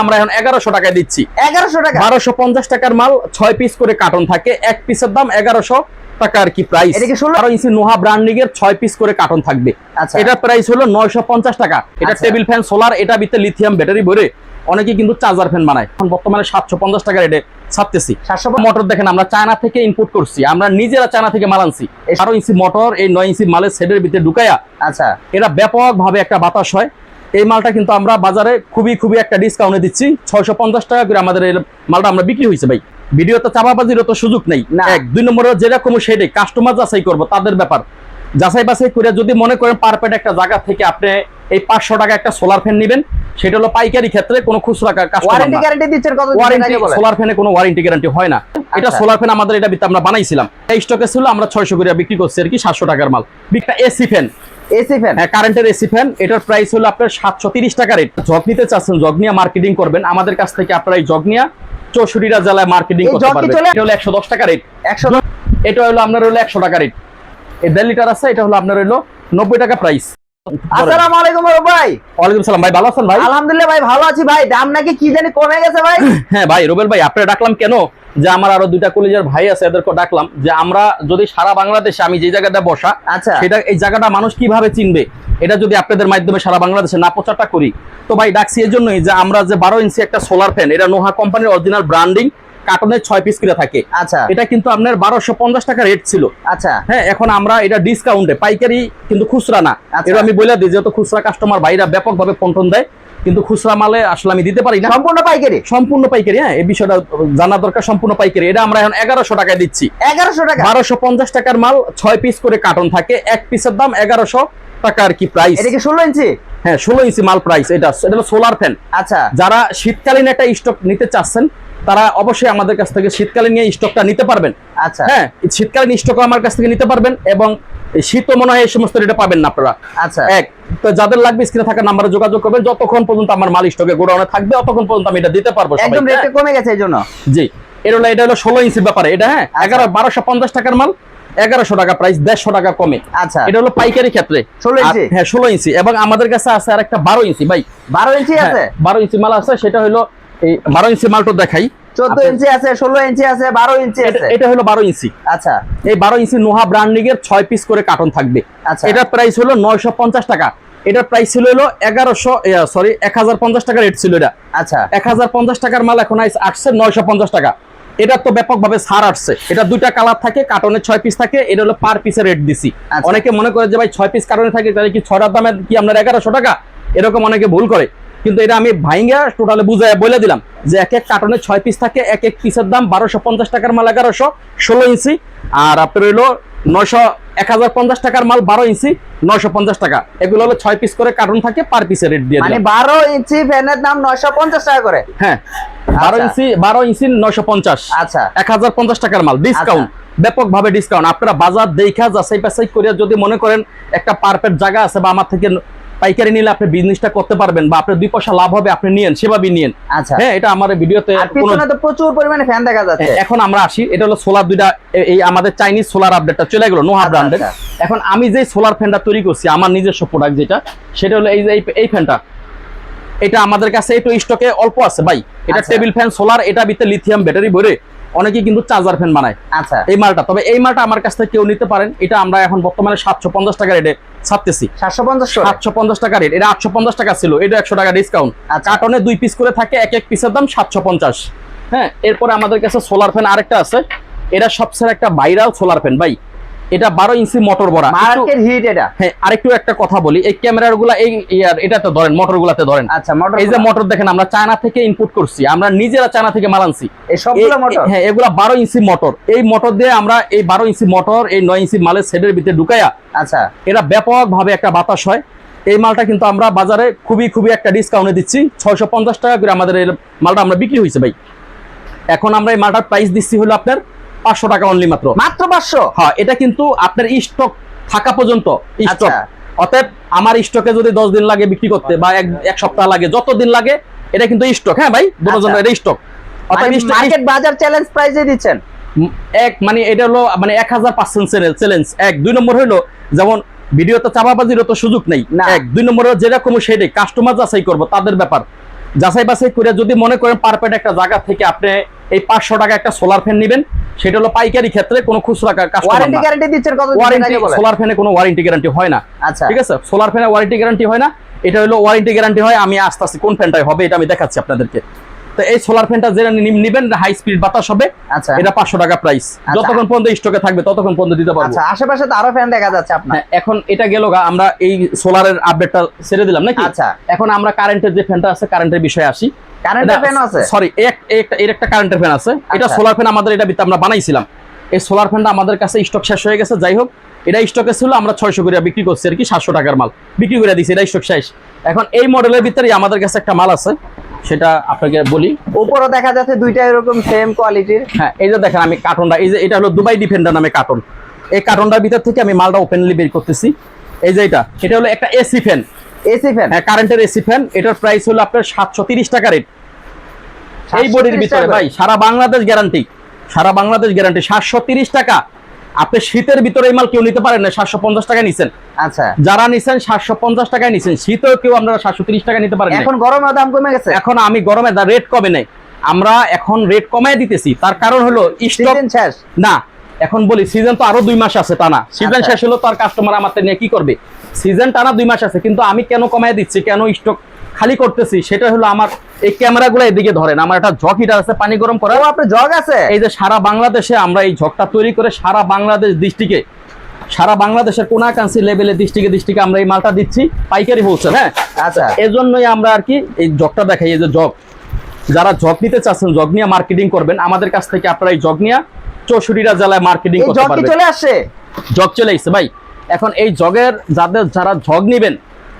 আমরা এখন এগারোশো টাকায় দিচ্ছি। এগারোশো টাকা? বারোশো পঞ্চাশ টাকার মাল ছয় পিস করে কার্টন থাকে। এক পিসের দাম এগারোশো টাকা আর কি প্রাইস এটা কি 16? ইঞ্চি নোহা ব্র্যান্ডিং এর ছয় পিস করে কার্টন থাকবে। আচ্ছা। এটা প্রাইস হলো নয়শো পঞ্চাশ টাকা। এটা আচ্ছা। টেবিল ফ্যান সোলার এটা ভিতরে লিথিয়াম ব্যাটারি ভরে অনেকে কিন্তু চার্জার ফ্যান বানায়। এখন বর্তমানে সাতশো পঞ্চাশ টাকা রেটে সাতশো মোটর দেখেন আমরা চায়না থেকে ইনপুট করছি। আমরা নিজেরা চায়না থেকে মাল আনছি। বারো ইঞ্চি মোটর এই নয় ইঞ্চি মালের সেটের ভিতরে ঢুকাইয়া আচ্ছা। এটা ব্যাপকভাবে একটা বাতাস হয়। এই মালটা কিন্তু আমরা বাজারে খুবই খুবই একটা ডিসকাউন্টে দিচ্ছি। ছয়শো পঞ্চাশ টাকা করে আমাদের এই মালটা আমরা বিক্রি হয়েছে ভাই। ভিডিওতে চাপাবাজিরও তো সুযোগ নেই। এক। দুই নম্বরে যেরকম সেটাই কাস্টমার যাচাই করব তাদের ব্যাপার। যাচাই বাছাই করে যদি মনে করেন পারপেট একটা জায়গা থেকে আপনি এই পাঁচশো টাকা একটা সোলার ফ্যান নেবেন সেটা হলো পাইকারি ক্ষেত্রে কোনো খুচরা? সোলার ফ্যানে কোনো ওয়ারেন্টি গ্যারান্টি হয় না। এটা আচ্ছা। সোলার ফ্যান আমাদের এটা আমরা বানাইছিলাম। এই স্টকে ছিল আমরা ছয়শো করে বিক্রি করছি আর কি সাতশো টাকার মাল। একটা এসি ফ্যান এসি ফ্যান? হ্যাঁ কারেন্টের এসি ফ্যান। এটার প্রাইস হলো আপনার সাতশো তিরিশ টাকা রেট জগ নিতে চাচ্ছেন জগ নিয়ে মার্কেটিং করবেন। আমাদের কাছ থেকে আপনারা এই জগ নিয়ে চৌষট্টিটা জেলায় মার্কেটিং করতে পারবেন। এটা হলো একশো দশ টাকা রেট একশো এটা হলো আপনার হলো একশো টাকা রেট এই দেড় লিটার আছে এটা হলো আপনার হলো নব্বই টাকা প্রাইস আসসালামু আলাইকুম ভাই। ওয়ালাইকুম সালাম ভাই ভালো আছেন ভাই? আলহামদুলিল্লাহ ভাই ভালো আছি ভাই। দাম নাকি কি জানি কমে গেছে ভাই। হ্যাঁ ভাই রুবেল ভাই আপনারা ডাকলাম কেন? যে আমার আরও দুইটা কলেজের ভাই আছে এদেরকে ডাকলাম যে আমরা যদি সারা বাংলাদেশে আমি যে জায়গাটা বসা আচ্ছা। সেটা এই জায়গাটা মানুষ কীভাবে চিনবে? এটা যদি আপনাদের মাধ্যমে সারা বাংলাদেশে না প্রচারটা করি। তো ভাই ডাকছি এই জন্যই যে আমরা যে বারো ইঞ্চি একটা সোলার ফ্যান এটা নোহা কোম্পানির অরিজিনাল ব্র্যান্ডিং কার্টনের ছয় পিস করে থাকে। আচ্ছা। এটা কিন্তু আপনার বারোশো পঞ্চাশ টাকা রেট ছিল। আচ্ছা। হ্যাঁ এখন আমরা এটা ডিসকাউন্টে পাইকারি কিন্তু খুচরা না। আচ্ছা। এটা আমি বলে দিই যেহেতু খুচরা কাস্টমার ভাইরা ব্যাপকভাবে পন্টন দেয় কিন্তু খুচরা মালে আসলে আমি দিতে পারি না। সম্পূর্ণ পাইকারি? সম্পূর্ণ পাইকারি হ্যাঁ এই বিষয়টা জানা দরকার সম্পূর্ণ পাইকারি। এটা আমরা এখন এগারোশো টাকায় দিচ্ছি। এগারোশো টাকা? বারোশো পঞ্চাশ টাকার মাল ছয় পিস করে কার্টন থাকে এক পিসের দাম এগারোশো টাকা আর কি প্রাইস এটা কি ষোলো ইঞ্চি হ্যাঁ ষোলো ইঞ্চি মাল প্রাইস এটা এটা হলো সোলার ফ্যান আচ্ছা। যারা শীতকালীন একটা স্টক নিতে চাচ্ছেন তারা অবশ্যই আমাদের কাছ থেকে শীতকালীন নিয়ে স্টকটা নিতে পারবেন। আচ্ছা। হ্যাঁ শীতকালীন স্টকও আমার কাছ থেকে নিতে পারবেন এবং শীতও মনে হয় এই সমস্ত রেটে পাবেন না আপনারা। আচ্ছা। এক তো যাদের লাগবে স্ক্রিনে থাকা নাম্বারে যোগাযোগ করবেন যতক্ষণ পর্যন্ত আমার মাল স্টকে গোডাউনে থাকবে ততক্ষণ পর্যন্ত আমি এটা দিতে পারব একদম হ্যাঁ? কমে গেছে এই জন্য। জি এটা হলো এটা হলো ষোলো ইঞ্চির ব্যাপারে। এটা হ্যাঁ আচ্ছা। এগারো বারোশো পঞ্চাশ টাকার মাল এগারোশো টাকা প্রাইস দেড়শো টাকা কমে। আচ্ছা। এটা হলো পাইকারি ক্ষেত্রে। 16 ইঞ্চি? হ্যাঁ ষোলো ইঞ্চি। এবং আমাদের কাছে আছে আর একটা বারো ইঞ্চি ভাই। বারো ইঞ্চি আছে? হ্যাঁ, বারো ইঞ্চি মাল আছে সেটা হলো এই বারো ইঞ্চি মালটা দেখাই। চোদ্দ আপনি- ইঞ্চি আছে ষোলো ইঞ্চি আছে বারো ইঞ্চি আছে। এটা হলো বারো ইঞ্চি। আচ্ছা। এই বারো ইঞ্চি নোহা ব্র্যান্ডিং এর ছয় পিস করে কার্টন থাকবে। আচ্ছা। এটার প্রাইস হলো নয়শো পঞ্চাশ টাকা। এটার প্রাইস ছিল হলো এগারোশো সরি এক হাজার পঞ্চাশ টাকা রেট ছিল এটা। আচ্ছা। এক হাজার পঞ্চাশ টাকার মাল এখন আসছে নয়শো পঞ্চাশ টাকা। এটা তো ব্যাপকভাবে ছাড় আসছে। এটা দুইটা কালার থাকে কার্টনের ছয় পিস থাকে এটা হলো পার পিসের রেট দিছি। আচ্ছা। অনেকে মনে করে যে ভাই ছয় পিস কারণে থাকে তাহলে কি ছয়টার দামে কি আপনার এগারোশো টাকা? এরকম অনেকে ভুল করে। কিন্তু এটা আমি ভাইঙ্গা টোটালে বুঝাই বলে দিলাম যে এক এক কার্টনে ছয় পিস থাকে এক এক পিসের দাম বারোশো পঞ্চাশ টাকার মাল এগারোশো ষোলো ইঞ্চি। আর আপনার হইল নয়শো এক হাজার পঞ্চাশ টাকার মাল বারো ইঞ্চি নয়শো পঞ্চাশ টাকা। এগুলো হলো ছয় পিস করে কার্টন থাকে পার পিসের রেট দিয়ে মানে। বারো ইঞ্চি ফ্যানের দাম নয়শো পঞ্চাশ টাকা করে? হ্যাঁ বারো আচ্ছা। ইঞ্চি বারো ইঞ্চি নয়শো পঞ্চাশ। আচ্ছা। এক হাজার পঞ্চাশ টাকার মাল ডিসকাউন্ট ব্যাপক ভাবে ডিসকাউন্ট আপনারা বাজার দেখা যাচাই বাছাই করে যদি মনে করেন একটা পারফেক্ট জায়গা আছে বা আমার থেকে পাইকারি নিলে আপনি বিজনেসটা করতে পারবেন বা আপনার দুই পয়সা লাভ হবে আপনি নিয়েন সেভাবেই নিয়েন। আচ্ছা। হ্যাঁ এটা আমার ভিডিওতে প্রচুর পরিমাণে ফ্যান দেখা যাচ্ছে। এখন আমরা আসি এটা হলো সোলার দুইটা এই আমাদের চাইনিজ সোলার আপডেটটা চলে গেল নোহা আচ্ছা, ব্র্যান্ডের আচ্ছা। এখন আমি যে সোলার ফ্যানটা তৈরি করছি আমার নিজস্ব প্রোডাক্ট যেটা সেটা হলো এই যে এই- ফ্যানটা এটা আমাদের কাছে একটু স্টকে অল্প আছে ভাই। এটা। টেবিল ফ্যান সোলার এটা ভিতরে লিথিয়াম ব্যাটারি ভরে অনেকে কিন্তু চার্জার ফ্যান বানায়। আচ্ছা। এই মালটা তবে এই মালটা আমার কাছ থেকে কেউ নিতে পারেন এটা আমরা এখন বর্তমানে সাতশো পঞ্চাশ টাকা রেটে ছাড়তেছি। সাতশো পঞ্চাশ টাকা রেট এটা আটশো পঞ্চাশ টাকা ছিল এটা একশো টাকা ডিসকাউন্ট আচ্ছা। কার্টনে দুই পিস করে থাকে এক এক পিসের দাম সাতশো পঞ্চাশ। হ্যাঁ এরপরে আমাদের কাছে সোলার ফ্যান আরেকটা আছে। এটা সবচেয়ে একটা ভাইরাল সোলার ফ্যান ভাই। এটা বারো ইঞ্চি মোটর বড়া হিট এটা। হ্যাঁ আরেকটু একটা কথা বলি। এই ক্যামেরারগুলা এই ইয়ার এটাতে ধরেন মোটর গুলাতে ধরেন। আচ্ছা মোটর এই যে মোটর দেখেন আমরা চায়না থেকে ইনপুট করছি। আমরা নিজেরা চায়না থেকে মাল আনছি। এই সবগুলো এই- মোটর হ্যাঁ এগুলা বারো ইঞ্চি মোটর এই মোটর দিয়ে আমরা এই বারো ইঞ্চি মোটর এই নয় ইঞ্চি মালের সেটের ভিতরে ঢুকাইয়া আচ্ছা। এটা ব্যাপক ভাবে একটা বাতাস হয়। এই মালটা কিন্তু আমরা বাজারে খুবই খুবই একটা ডিসকাউন্টে দিচ্ছি। ছয়শো পঞ্চাশ টাকা করে আমাদের এই মালটা আমরা বিক্রি হয়েছে ভাই। এখন আমরা এই মালটার প্রাইস দিচ্ছি হলো আপনার পাঁচশো টাকা অনলি মাত্র। মাত্র পাঁচশো? হ্যাঁ এটা কিন্তু আপনার স্টক থাকা পর্যন্ত স্টক আচ্ছা। অতএব আমার স্টকে যদি দশ দিন লাগে বিক্রি করতে বা এক সপ্তাহ লাগে যত দিন লাগে এটা কিন্তু স্টক হ্যাঁ ভাই? দুজন আচ্ছা। এটা স্টক অতএব মার্কেট বাজার চ্যালেঞ্জ প্রাইসে দিচ্ছেন? এক মানে এটা হলো মানে এক হাজার পার্সেন্ট চ্যালেঞ্জ এক। দুই নম্বর হলো যেমন ভিডিওতে চাপাবাজিরও তো সুযোগ নেই। এক। দুই নম্বর যেরকম সেটাই কাস্টমার যাচাই করব তাদের ব্যাপার। যাচাই বাছাই করে যদি মনে করেন পারপেট একটা জায়গা থেকে আপনি এই পাঁচশো টাকা একটা সোলার ফ্যান নেবেন। সেটা হলো পাইকারি ক্ষেত্রে কোনো খুচরা ওয়ারেন্টি গ্যারান্টি দিচ্ছেন কত ওয়ারেন্টি সোলার ফ্যানে কোনো ওয়ারেন্টি গ্যারান্টি হয় না। আচ্ছা। ঠিক আছে? সোলার ফ্যানে ওয়ারেন্টি গ্যারান্টি হয় না। এটা হলো ওয়ারেন্টি গ্যারান্টি হয় আমি আস্তে আস্তে কোন ফ্যানটাই হবে এটা আমি দেখাচ্ছি আপনাদেরকে। তো এই সোলার ফ্যানটা যেটা নিবেন হাই স্পিড বাতাস হবে। আচ্ছা। এটা পাঁচশো টাকা প্রাইস যতক্ষণ পর্যন্ত স্টকে থাকবে ততক্ষণ পর্যন্ত দিতে পারব। আচ্ছা আশেপাশে তো আরও ফ্যান দেখা যাচ্ছে আপনার। হ্যাঁ, এখন এটা গেল আমরা এই সোলারের আপডেটটা ছেড়ে দিলাম নাকি? আচ্ছা। এখন আমরা কারেন্টের যে ফ্যানটা আছে কারেন্টের বিষয়ে আসি। কারেন্টের ফ্যান আছে? সরি এর একটা কারেন্টের ফ্যান আছে। এটা আচ্ছা। সোলার ফ্যান আমাদের এটা আমরা বানাইছিলাম। এই সোলার ফ্যানটা আমাদের কাছে স্টক শেষ হয়ে গেছে। যাই হোক এটা স্টকে ছিল আমরা ছয়শো করে বিক্রি করছি আর কি সাতশো টাকার মাল। বিক্রি করে দিছি এটা স্টক শেষ। এখন এই মডেলের ভিতরে আমাদের কাছে একটা মাল আছে। সেটা আপনাকে বলি। উপরও দেখা যাচ্ছে দুইটা এরকম সেম কোয়ালিটির হ্যাঁ এই যে দেখেন আমি কার্টনটা এই যে এটা হলো দুবাই ডিফেন্ডার নামে কার্টন এই কার্টনটার ভিতর থেকে আমি মালটা ওপেনলি বের করতেছি। এই যে এটা এটা হলো একটা এসি ফ্যান এসি ফ্যান হ্যাঁ কারেন্টের এসি ফ্যান এটার প্রাইস হলো আপনার সাতশো তিরিশ টাকা রেট এই বডির ভিতরে ভাই সারা বাংলাদেশ গ্যারান্টি সারা বাংলাদেশ গ্যারান্টি সাতশো তিরিশ টাকা। আপনি শীতের ভিতরে এই মাল কেউ নিতে পারেন না সাতশো পঞ্চাশ টাকা নিছেন। আচ্ছা। যারা নিছেন সাতশো পঞ্চাশ টাকায় নিছেন শীতেও কেউ আপনারা সাতশো তিরিশ টাকা নিতে পারেন এখন গরমের দাম কমে গেছে? এখন আমি গরমে রেট কমে নেই। আমরা এখন রেট কমায় দিতেছি। তার কারণ হলো স্টক শেষ। না এখন বলি সিজন তো আরও দুই মাস আছে টানা সিজন আচ্ছা। শেষ হলো তার কাস্টমার আমাদের নিয়ে কি করবে? সিজন টানা দুই মাস আছে কিন্তু আমি কেন কমায় দিচ্ছি? কেন স্টক খালি করতেছি সেটা হলো আমার এই ক্যামেরাগুলো এদিকে ধরেন আমার একটা জগ হিটার আছে পানি গরম করা আপনার জগ আছে? এই যে সারা বাংলাদেশে আমরা এই ঝকটা তৈরি করে সারা বাংলাদেশ দৃষ্টিকে সারা বাংলাদেশের কোনাকাঞ্চি লেভেলে দৃষ্টিকে দৃষ্টিকে আমরা এই মালটা দিচ্ছি পাইকারি হোলসেল হ্যাঁ? আচ্ছা। এজন্যই আমরা আর কি এই জগটা দেখাই এই যে জগ। যারা জগ নিতে চাচ্ছেন জগ নিয়ে মার্কেটিং করবেন আমাদের কাছ থেকে আপনারা এই জগ নিয়ে চৌষট্টিটা জেলায় মার্কেটিং করতে পারবেন। চলে আসছে? জগ চলে এসছে ভাই। এখন এই জগের যাদের যারা জগ নিবেন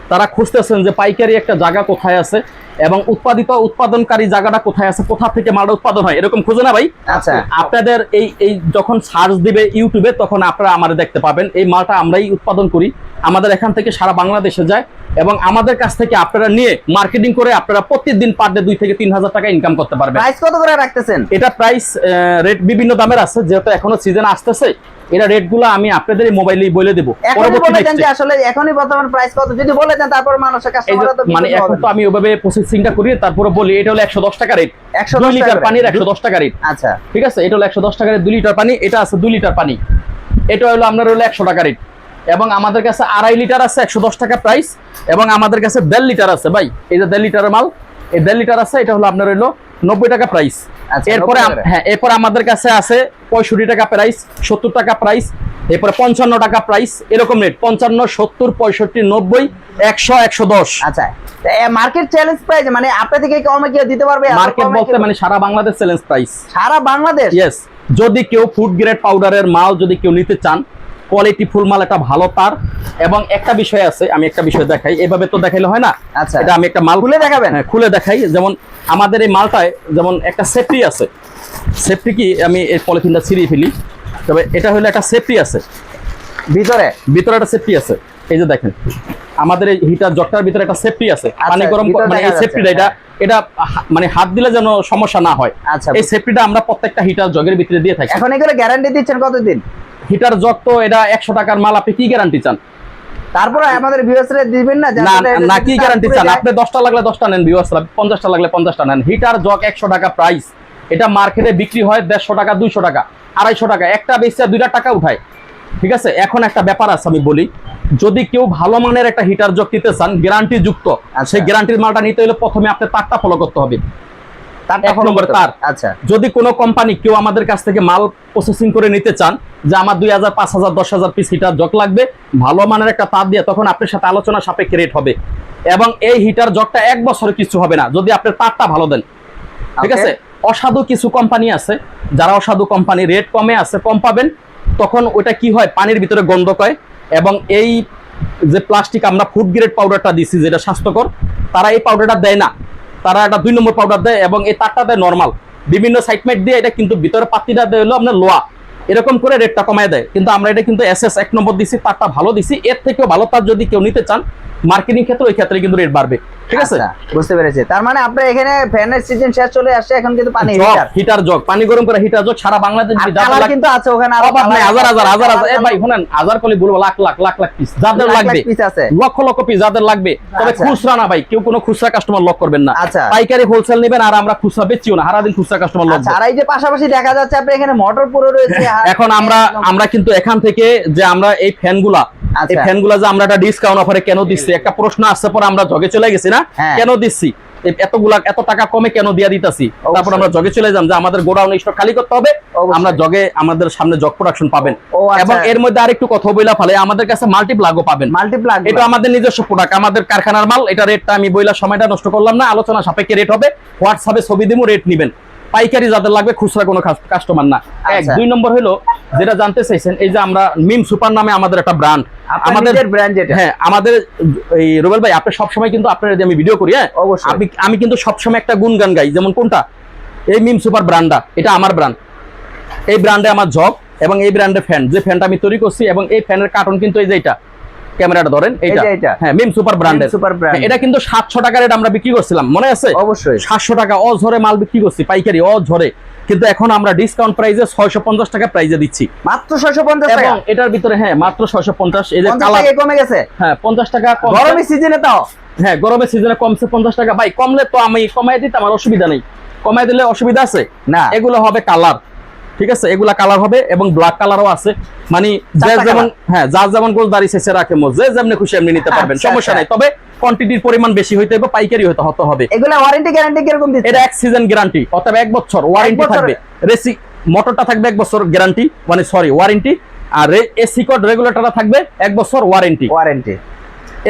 তারা খুঁজতেছেন যে পাইকারি একটা জায়গা কোথায় আছে এবং উৎপাদিত উৎপাদনকারী জায়গাটা কোথায় আছে কোথা থেকে মালটা উৎপাদন হয় এরকম খুঁজে না ভাই। আচ্ছা। আপনাদের এই এই যখন সার্চ দিবে ইউটিউবে তখন আপনারা আমাদের দেখতে পাবেন। এই মালটা আমরাই উৎপাদন করি। আমাদের এখান থেকে সারা বাংলাদেশে যায়। এবং আমাদের কাছ থেকে আপনারা নিয়ে মার্কেটিং করে আপনারা প্রতিদিন পার ডে দুই থেকে তিন হাজার টাকা ইনকাম করতে পারবেন। প্রাইস কত করে রাখতেছেন? এটা প্রাইস রেট বিভিন্ন দামের আছে যেহেতু এখনও সিজন আসতেছে এটা রেটগুলো আমি আপনাদের মোবাইলেই বলে দেবো। এখনই। আসলে বর্তমান প্রাইস কত। যদি বলে দেন তারপর মানুষের তো মানে এখন তো আমি ওইভাবে প্রসেসিংটা করি তারপরে বলি এটা হলো একশো দশ টাকা রেট 110 দুই লিটার পানির। একশো দশ টাকা রেট আচ্ছা। ঠিক আছে? এটা হলো একশো দশ টাকার দুই লিটার পানি এটা আছে দুই লিটার পানি। এটা হলো আপনার হলো একশো টাকা রেট এবং আমাদের কাছে আড়াই লিটার আছে একশো দশ টাকা প্রাইস এবং আমাদের কাছে দেড় লিটার আছে ভাই। এই যে দেড় লিটারের মাল এই দেড় লিটার আছে এটা হলো আপনার হলো নব্বই টাকা প্রাইস আচ্ছা, এরপরে 90 আম- টাকা। হ্যাঁ এরপরে আমাদের কাছে আছে পঁয়ষট্টি টাকা প্রাইস সত্তর টাকা প্রাইস এরপরে পঞ্চান্ন টাকা প্রাইস এরকম রেট পঞ্চান্ন সত্তর পঁয়ষট্টি নব্বই একশো একশো দশ। আচ্ছা মার্কেট চ্যালেঞ্জ প্রাইস মানে আপনার থেকে কমে কেউ দিতে পারবে? মার্কেট বলতে মানে সারা বাংলাদেশ চ্যালেঞ্জ প্রাইস সারা বাংলাদেশ? ইয়েস যদি কেউ ফুড গ্রেড পাউডারের মাল যদি কেউ নিতে চান কোয়ালিটি ফুল মাল একটা ভালো তার। এবং একটা বিষয় আছে আমি একটা বিষয় দেখাই। এভাবে তো দেখাইলে হয় না? আচ্ছা। এটা আমি একটা মাল খুলে দেখাবেন? হ্যাঁ, খুলে দেখাই। যেমন আমাদের এই মালটায় যেমন একটা সেফটি আছে। সেফটি কি? আমি এই পলিথিনটা ছিঁড়িয়ে ফেলি। তবে এটা হলো একটা সেফটি আছে। ভিতরে? ভিতরে একটা সেফটি আছে। এই যে দেখেন আমাদের এই হিটার জগটার ভিতরে একটা সেফটি আছে। আচ্ছা, পানি গরম মানে এই সেফটিটা এটা এটা মানে হাত দিলে যেন সমস্যা না হয়। আচ্ছা। এই সেফটিটা আমরা প্রত্যেকটা হিটার জগের ভিতরে দিয়ে থাকি। এখন এগুলো গ্যারান্টি দিচ্ছেন কতদিন? হিটার জগ তো এটা একশো টাকার মাল আপনি কি গ্যারান্টি চান? তারপরে আমাদের ভিউয়ার্সরা দিবেন না না আসলে এটা না যদি কি গ্যারান্টি চান? আপনি দশটা লাগলে দশটা নেন ভিউয়ার্স পঞ্চাশটা লাগলে পঞ্চাশটা নেন। হিটার জগ একশো টাকা প্রাইস এটা মার্কেটে বিক্রি হয় দেড়শো টাকা দুইশো টাকা আড়াইশো টাকা। একটা বেচে দুইটা টাকা উঠায়। ঠিক আছে? এখন একটা ব্যাপার আছে আমি বলি। যদি কেউ ভালো মানের একটা হিটার জগ নিতে চান গ্যারান্টি যুক্ত। আচ্ছা। সেই গ্যারান্টির মালটা নিতে হলে প্রথমে আপনি তারটা ফলো করতে হবে। এক নম্বর তার। আচ্ছা। যদি কোনো কোম্পানি কেউ আমাদের কাছ থেকে মাল প্রসেসিং করে নিতে চান যে আমার দুই হাজার পাঁচ হাজার দশ হাজার পিস হিটার জগ লাগবে ভালো মানের একটা তার দিয়ে তখন আপনার সাথে আলোচনা সাপেক্ষে রেট হবে। এবং এই হিটার জগটা এক বছরে কিছু হবে না যদি আপনার তারটা ভালো দেন। ঠিক আছে? অসাধু কিছু কোম্পানি আছে যারা অসাধু কোম্পানি রেট কমে আছে কম পাবেন। তখন ওটা কি হয়? পানির ভিতরে গন্ধ কয়। এবং এই যে প্লাস্টিক আমরা ফুড গ্রেড পাউডারটা দিছি যেটা স্বাস্থ্যকর তারা এই পাউডারটা দেয় না। তারা একটা দুই নম্বর পাউডার দেয় এবং এই তারটা দেয় নর্মাল বিভিন্ন সাইটমেট দিয়ে এটা কিন্তু ভিতরে পাতিটা দেয় হলো আপনার লোয়া। এরকম করে রেটটা কমায় দেয়। কিন্তু আমরা এটা কিন্তু এস এস এক নম্বর দিছি, তারটা ভালো দিছি। এর থেকেও ভালো তার যদি কেউ নিতে চান মার্কেটিং ক্ষেত্রে ওই ক্ষেত্রে কিন্তু রেট বাড়বে। ঠিক আছে? আচ্ছা, বুঝতে পেরেছি। তার মানে আপনার এখানে ফ্যানের সিজন শেষ চলে আসছে এখন কিন্তু পানি হিটার হিটার জগ পানি গরম করে হিটার জগ সারা বাংলাদেশ কালার কিন্তু আছে ওখানে আরও অভাব নাই হাজার হাজার হাজার হাজার। এ ভাই শুনেন হাজার কলি বলব লাখ লাখ লাখ লাখ পিস যাদের লাগবে। piece আছে। লক্ষ লক্ষ পিস যাদের লাগবে। তবে আচ্ছা। খুচরা না ভাই কেউ কোনো খুচরা কাস্টমার লক করবেন না। আচ্ছা। পাইকারি হোলসেল নেবেন আর আমরা খুচরা বেচিও না সারাদিন খুচরা কাস্টমার লক আর এই যে পাশাপাশি দেখা যাচ্ছে আপনি এখানে মোটর পুরো রয়েছে এখন আমরা আমরা কিন্তু এখান থেকে যে আমরা এই ফ্যানগুলা এই। ফ্যানগুলা যে আমরা একটা ডিসকাউন্ট অফারে কেন দিচ্ছি একটা প্রশ্ন আসছে পরে আমরা জগে চলে গেছি না? হ্যাঁ। কেন দিচ্ছি? এতগুলা এত টাকা কমে কেন দিয়া দিতাছি? তারপর আমরা জগে চলে যাম যে আমাদের গোডাউন স্টক খালি করতে হবে। আমরা জগে আমাদের সামনে জগ প্রোডাকশন পাবেন। আচ্ছা। এবং এর মধ্যে আরেকটু কথা বইলা ফেলে আমাদের কাছে মাল্টিপ্লাগও পাবেন। মাল্টিপ্লাগ এটা আমাদের নিজস্ব প্রোডাক্ট আমাদের কারখানার মাল। এটা রেটটা আমি বইলা সময়টা নষ্ট করলাম না আলোচনা সাপেক্ষে রেট হবে। হোয়াটসঅ্যাপে ছবি দিমু রেট নিবেন। পাইকারি যাদের লাগবে খুচরা কোনো কাস্টমার না। এক আচ্ছা। দুই নম্বর হলো যেটা জানতে চাইছেন এই যে আমরা মিম সুপার নামে আমাদের একটা ব্র্যান্ড আমাদের ব্র্যান্ড যেটা। হ্যাঁ আমাদের এই রুবেল ভাই আপনি সবসময় কিন্তু আপনার আমি ভিডিও করি হ্যাঁ? অবশ্যই। আমি আমি কিন্তু সবসময় একটা গুণ গান গাই যেমন কোনটা? এই মিম সুপার ব্র্যান্ডটা এটা আমার ব্র্যান্ড এই ব্র্যান্ডে আমার জব এবং এই ব্র্যান্ডের ফ্যান যে ফ্যানটা আমি তৈরি করছি এবং এই ফ্যানের কার্টন কিন্তু এই যে এটা। ক্যামেরাটা ধরেন এটা। হ্যাঁ মিম সুপার ব্র্যান্ডের। Super brand. এটা কিন্তু সাতশো টাকার এটা আমরা বিক্রি করছিলাম মনে আছে? অবশ্যই। সাতশো টাকা অঝরে মাল বিক্রি করছি পাইকারি অঝরে। কিন্তু এখন আমরা ডিসকাউন্ট প্রাইসে ছয়শো পঞ্চাশ টাকা প্রাইসে দিচ্ছি। মাত্র 650 টাকা? এবং এটার ভিতরে হ্যাঁ মাত্র ছয়শো পঞ্চাশ এই যে কালার কমে গেছে? হ্যাঁ পঞ্চাশ টাকা কম গরমের সিজনে তাও হ্যাঁ গরমের সিজনে কমছে পঞ্চাশ টাকা। ভাই কমলে তো আমি কমাই দিতে আমার অসুবিধা নেই। কমাই দিলে অসুবিধা আছে? না। এগুলো হবে কালার ঠিক আছে? এগুলা কালার হবে এবং ব্ল্যাক কালারও আছে। মানে যে যেমন হ্যাঁ যার যেমন গোল দাঁড়িয়ে শেষে রাখে যে যেমনি খুশি এমনি নিতে পারবেন। আচ্ছা, সমস্যা আচ্ছা। নাই। তবে কোয়ান্টিটির পরিমাণ বেশি হইতে হবে পাইকারি হতে হতে হবে। এগুলা ওয়ারেন্টি গ্যারান্টি কীরকম দিচ্ছে? এটা এক সিজন গ্যারান্টি অথবা এক বছর। ওয়ারেন্টি থাকবে। রেসি মোটরটা থাকবে এক বছর গ্যারান্টি মানে সরি ওয়ারেন্টি আর এসি কোড রেগুলেটরটা থাকবে এক বছর ওয়ারেন্টি ওয়ারেন্টি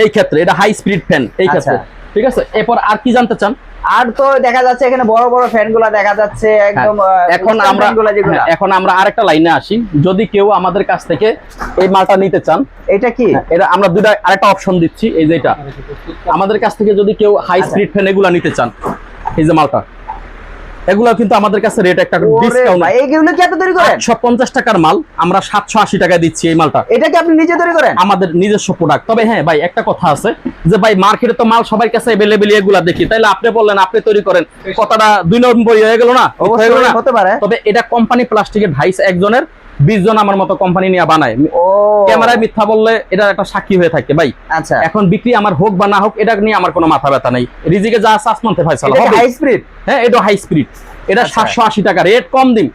এই ক্ষেত্রে এটা হাই স্পিড ফ্যান এই ক্ষেত্রে। আচ্ছা। ঠিক আছে? এরপর আর কি জানতে চান? আর তো দেখা যাচ্ছে এখানে বড় বড় ফ্যানগুলা দেখা যাচ্ছে একদম হ্যাঁ, এখন আমরা হ্যাঁ, এখন আমরা আরেকটা লাইনে আসি। যদি কেউ আমাদের কাছ থেকে এই মালটা নিতে চান এটা কি? হ্যাঁ, এটা আমরা দুটো আরেকটা অপশন দিচ্ছি এই যে এটা। আমাদের কাছ থেকে যদি কেউ হাই। স্পিড ফ্যান এগুলা নিতে চান এই যে মালটা। এগুলো কিন্তু আমাদের কাছে রেট একটা ডিসকাউন্ট এইগুলো কি এত তৈরি করেন? একশো পঞ্চাশ টাকার মাল আমরা সাতশো আশি টাকা দিচ্ছি এই মালটা। এটা কি আপনি নিজে তৈরি করেন? আমাদের নিজস্ব প্রোডাক্ট তবে হ্যাঁ ভাই একটা কথা আছে যে ভাই মার্কেটে তো মাল সবার কাছে अवेलेबल এগুলা দেখি। তাইলে আপনি বললেন আপনি তৈরি করেন। কথাটা দুই নম্বর হয়ে গেল না? হয়ে গেল না? হতে পারে। তবে এটা কোম্পানি প্লাস্টিকের ভাইস একজনের বিশ জন আমার মতো কোম্পানি নিয়ে বানায়। ক্যামেরায় মিথ্যা বললে এটা একটা সাক্ষী হয়ে থাকে ভাই। আচ্ছা। এখন বিক্রি আমার হোক বা না হোক এটা নিয়ে আমার কোনো মাথা ব্যথা নেই। রিজিকে যা ফয়সালা এটা হবে। হাই স্পিড হ্যাঁ এটা হাই স্পিড এটা আচ্ছা। সাতশো আশি টাকা রেট কম দিন।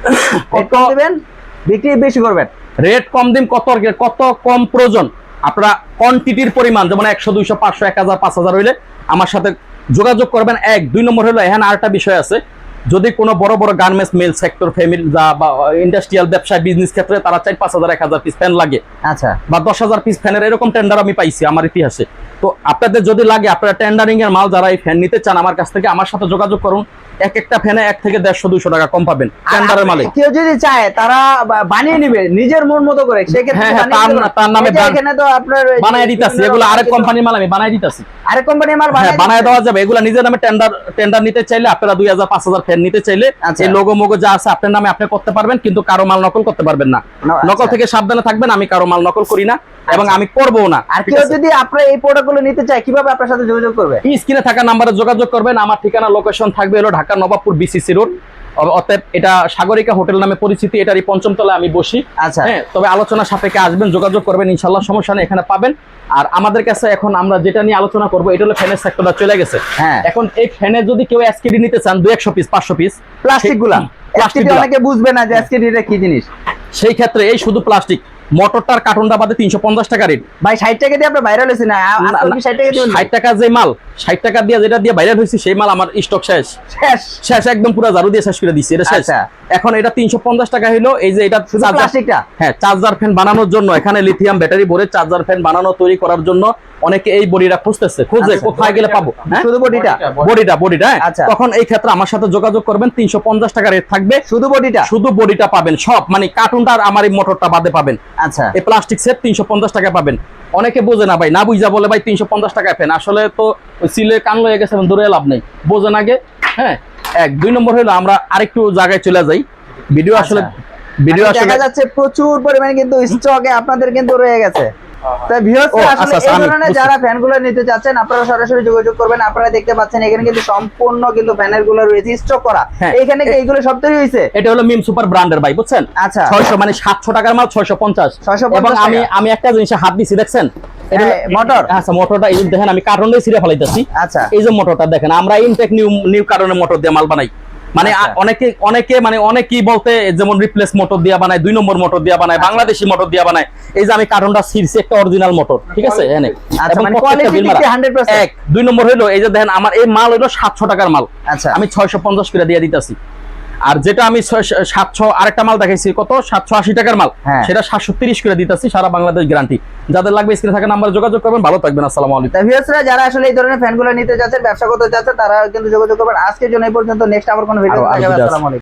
কত দিবেন? বিক্রি বেশি করবেন? রেট কম দিন কত কত কম প্রয়োজন? আপনারা কোয়ান্টিটির পরিমাণ যেমন একশো দুইশো পাঁচশো এক হাজার পাঁচ হাজার হইলে আমার সাথে যোগাযোগ করবেন। এক দুই নম্বর হলো এখানে আরেকটা বিষয় আছে। যদি কোনো বড় বড় গার্মেন্টস মেল সেক্টর ফ্যামিলি যা বা ইন্ডাস্ট্রিয়াল ব্যবসায় বিজনেস ক্ষেত্রে তারা চার পাঁচ হাজার এক হাজার পিস ফ্যান লাগে। আচ্ছা। বা দশ হাজার পিস ফ্যানের এরকম টেন্ডার আমি পাইছি আমার ইতিহাসে। তো আপনাদের যদি লাগে আপনারা টেন্ডারিং এর মাল যারা এই ফ্যান নিতে চান আমার কাছ থেকে আমার সাথে যোগাযোগ করুন। এক একটা ফ্যানে এক থেকে দেড়শো দুইশো টাকা কম পাবেন টেন্ডারের মালে। কেউ যদি চায় তারা বানিয়ে নিবে নিজের মন মতো করে। সেক্ষেত্রে হ্যাঁ, হ্যাঁ, বানিয়ে তার নামে বানায় দিতেছি এগুলো আরেক কোম্পানির মাল আমি বানাই দিতেছি। মাল হ্যাঁ বানায় বানায় দেওয়া যাবে। এগুলা নিজের নামে টেন্ডার টেন্ডার নিতে চাইলে আপনারা দুই হাজার পাঁচ হাজার ফ্যান নিতে চাইলে আচ্ছা। এই লোগো মোগো যা আছে আপনার নামে আপনি করতে পারবেন কিন্তু কারও মাল নকল করতে পারবেন না। ন- নকল আচ্ছা। থেকে সাবধানে থাকবেন আমি কারও মাল নকল করি না এবং আচ্ছা। আমি করব না। আর কেউ যদি আপনার এই প্রোডাক্টগুলো নিতে চায় কীভাবে আপনার সাথে যোগাযোগ করবে? স্ক্রিনে থাকা নাম্বারে যোগাযোগ করবেন আমার ঠিকানা লোকেশন থাকবে হলো ঢাকা নবাবপুর বিসিসি রোড অতএব এটা সাগরিকা হোটেল নামে পরিচিতি এটারই পঞ্চম তলায় আমি বসি। আচ্ছা। হ্যাঁ তবে আলোচনা সাপেক্ষে আসবেন যোগাযোগ করবেন ইনশাল্লাহ সমস্যা নেই এখানে পাবেন। আর আমাদের কাছে এখন আমরা যেটা নিয়ে আলোচনা করব এটা হলো ফ্যানের সেক্টরটা চলে গেছে। হ্যাঁ। এখন এই ফ্যানে যদি কেউ এসকেডি নিতে চান দু একশো পিস পাঁচশো পিস প্লাস্টিকগুলা অনেকে বুঝবে না যে এসকেডিটা কি জিনিস। সেই ক্ষেত্রে এই শুধু প্লাস্টিক মোটরটার কার্টুনটা বাদে তিনশো পঞ্চাশ টাকা রেট ভাই ষাট টাকা দিয়ে আপনার ভাইরাল হয়েছে না? ষাট টাকা দিয়ে ষাট টাকা যে মাল ষাট টাকা দিয়ে যেটা দিয়ে ভাইরাল হয়েছে সেই মাল আমার স্টক শেষ। শেষ? শেষ একদম পুরো জারু দিয়ে শেষ করে দিচ্ছি এটা শেষ। আচ্ছা। এখন এটা তিনশো পঞ্চাশ টাকা হলো এই যে এটা প্লাস্টিকটা হ্যাঁ চার্জার ফ্যান বানানোর জন্য। এখানে লিথিয়াম ব্যাটারি ভরে চার্জার ফ্যান বানানো তৈরি করার জন্য অনেকে এই বডিটা খুঁজতেছে খুঁজে আচ্ছা। কোথায় গেলে পাবো হ্যাঁ? শুধু বডিটা বডিটা বডিটা আচ্ছা। তখন এই ক্ষেত্রে আমার সাথে যোগাযোগ করবেন তিনশো পঞ্চাশ টাকা রেট থাকবে। শুধু বডিটা শুধু বডিটা পাবেন সব মানে কার্টুনটা আর আমার এই মোটরটা বাদে পাবেন। আচ্ছা। এই প্লাস্টিক সেট তিনশো পঞ্চাশ টাকা পাবেন। অনেকে বোঝে না ভাই না বুঝা বলে ভাই তিনশো পঞ্চাশ টাকা ফেন। আসলে তো সিলে কান লয়ে গেছে দূরে লাভ নেই। বোঝেন আগে হ্যাঁ? এক দুই নম্বর হলো আমরা আরেকটু জায়গায় চলে যাই। ভিডিও আসলে ভিডিও মানে আসলে দেখা যাচ্ছে প্রচুর পরিমাণে কিন্তু স্টকে আপনাদের কিন্তু রয়ে গেছে। আচ্ছা, আচ্ছা, যারা ফ্যানগুলো নিতে চাচ্ছেন আপনারা সরাসরি যোগাযোগ করবেন। আপনারা দেখতে পাচ্ছেন এখানে কিন্তু সম্পূর্ণ কিন্তু ফ্যানেরগুলো রয়েছে স্টক করা। হ্যাঁ। এখানে সব তৈরি হয়েছে? এটা হলো মিম সুপার ব্র্যান্ডের ভাই বুঝছেন? আচ্ছা। ছয়শো মানে সাতশো টাকার মাল ছয়শো পঞ্চাশ। 650 এবং আমি আমি একটা জিনিসে হাত দিছি দেখছেন? হলো- হ্যাঁ, মোটর। আচ্ছা মোটরটা এই দেখেন আমি কার্টন দিয়ে ছিঁড়ে ফেলাইতেছি। আচ্ছা। এই যে মোটরটা দেখেন আমরা ইনটেক নিউ নিউ কার্টনের মোটর দিয়ে মাল বানাই। মানে আচ্ছা। অনেকে অনেকে মানে অনেকেই বলতে যেমন রিপ্লেস মোটর দিয়া বানায় দুই নম্বর মোটর দিয়া বানায় বাংলাদেশি মোটর দিয়া বানায়। এই যে আমি কার্টনটা ছিঁড়ছি একটা অরিজিনাল মোটর ঠিক আছে আচ্ছা, মানে প্রত্যেকটা quality bill দিক মারা। দিয়ে 100% এক দুই নম্বর হইল এই যে দেখেন আমার এই মাল হইল সাতশো টাকার মাল। আচ্ছা। আমি ছয়শো পঞ্চাশ করে দিয়ে দিতেছি। আর যেটা আমি সাতশো আরেকটা মাল দেখাইছি কত? সাতশো আশি টাকার মাল। হ্যাঁ। সেটা সাতশো তিরিশ করে দিতেছি সারা বাংলাদেশ গ্যারান্টি যাদের লাগবে স্ক্রিনে থাকা নাম্বার যোগাযোগ করবেন ভালো থাকবেন আসসালামু আলাইকুম। ভিউয়ার্সরা যারা আসলে এই ধরনের ফ্যানগুলো নিতে যাচ্ছে ব্যবসা করতে যাচ্ছে তারা কিন্তু যোগাযোগ করবেন। আজকের জন্য এই পর্যন্ত নেক্সট আবার কোনো ভিডিও। আসসালামু আলাইকুম।